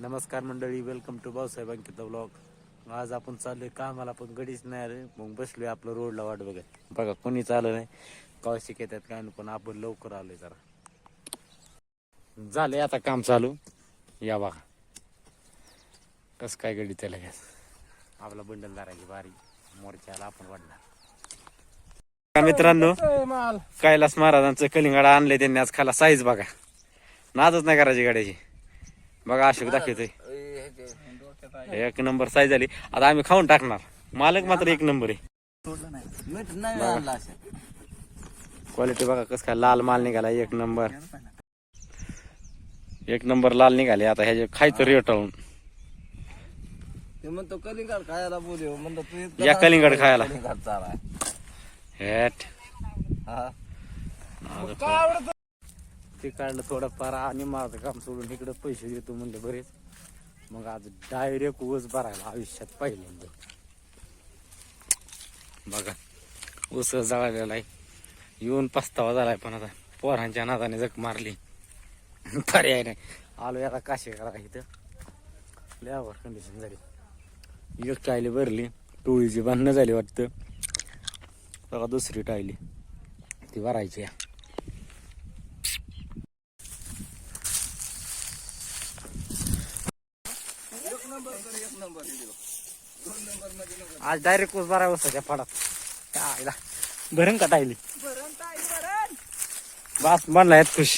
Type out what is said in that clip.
नमस्कार मंडळी welcome to Bhausaheb Ankit blog आज आपण चाललोय कामाला पण गडीच नाही आले मग बसलोय आपलं रोडला वाट बघत. बघा कोणी चाललं नाही. कौशिक येतात काय नाही पण आपण लवकर आलोय जरा. झालंय आता काम चालू. या बघा. कस काय गडी त्याला घ्या आपला बंडलदाराची बारी. मोर्चाला आपण वाढणार. मित्रांनो कैलास महाराजांचं कलिंगडा आणले त्यांनी. आज खाला साईज बघा. नादच नाही करायची गाड्याची. बघा अशोक दाखवतोय. एक नंबर साईज झाली. आता आम्ही खाऊन टाकणार. मालक मात्र एक नंबर आहे. क्वालिटी बघा कस काय लाल माल निघाला एक नंबर. एक नंबर लाल निघाले. आता ह्याचे खायचं रेटाळून ते म्हणतो कलिंगड खायला. बोलव म्हणतो या कलिंगड खायला. हेट हा ते काढलं थोडंफार आणि माझं काम सोडून इकडं पैसे देतो म्हणले बरेच. मग आज डायरेक्ट ऊस भरायला आयुष्यात पहिल्यांदा. बघा ऊस जळालेला आहे. येऊन पस्तावा झालाय पण आता पोरांच्या नादाने जग मारली. पर्याय नाही. आलो आता काशी करा इथं. लयावर कंडिशन झाली. एक टायली भरली टोळीची बांधणं झाली वाटतं. बघा दुसरी टायली. ती भरायची या आज डायरेक्ट ऊस बारा वाजताच्या पाडात. काय भरण का टायली बस बनला आहेत खुश.